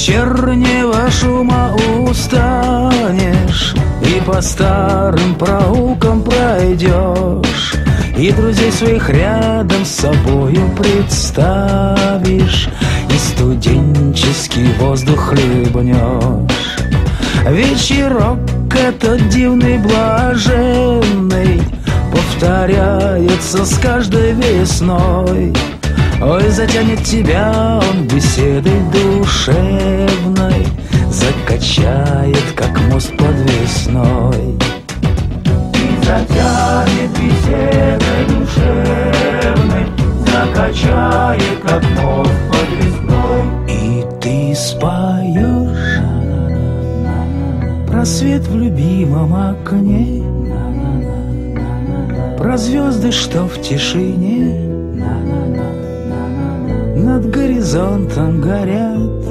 вечернего шума устанешь И по старым проулкам пройдешь И друзей своих рядом с собою представишь И студенческий воздух хлебнешь. Вечерок этот дивный блаженный Повторяется с каждой весной Ой, затянет тебя он беседой душевной Закачает, как мост подвесной. И затянет беседой душевной Закачает, как мост подвесной. И ты споешь Про свет в любимом окне Про звезды, что в тишине над горизонтом горят.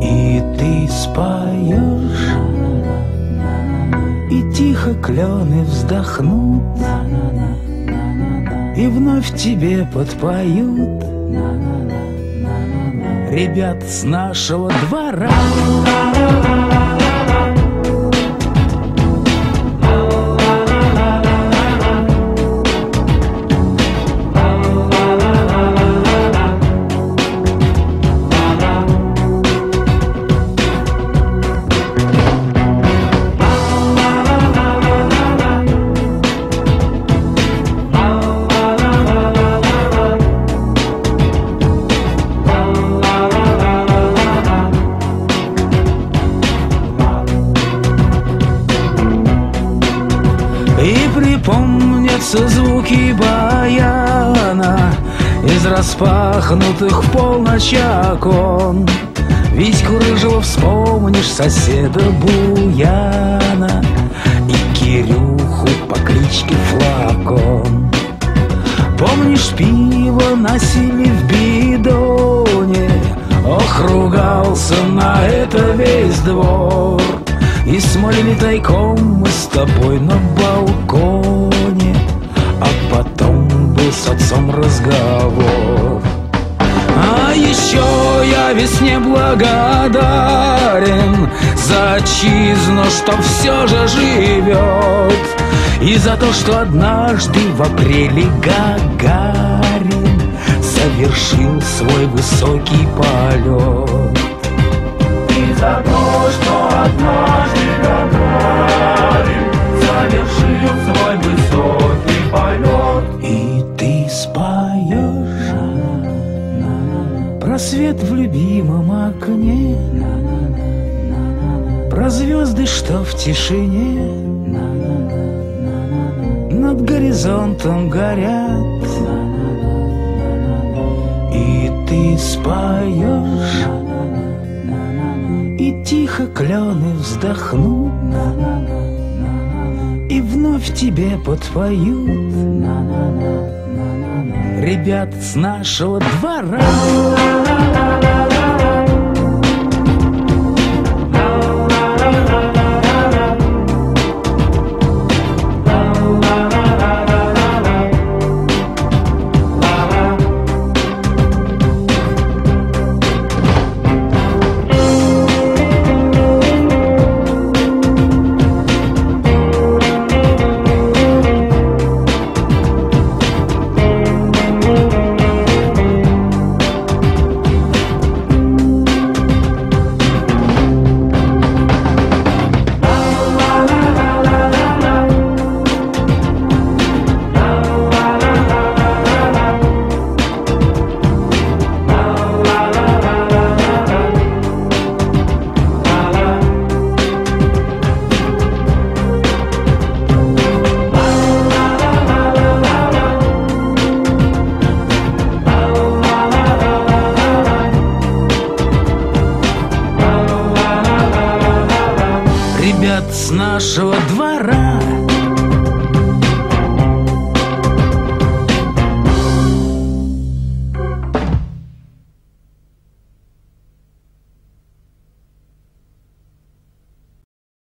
И ты споешь. И тихо клены вздохнут. И вновь тебе подпоют. Ребят с нашего двора припомнятся звуки баяна Из распахнутых в полночь окон. Витьку рыжего вспомнишь соседа Буяна И Кирюху по кличке Флакон. Помнишь, пиво носили в бидоне? Ох, ругался на это весь двор. И смолили тайком мы с тобой на был с отцом разговор. А еще я весне благодарен За отчизну, что все же живет И за то, что однажды в апреле Гагарин Совершил свой высокий полет ты споешь про свет в любимом окне Про звезды, что в тишине Над горизонтом горят. И ты споешь И тихо клены вздохнут И вновь тебе подпоют Ребят с нашего двора с нашего двора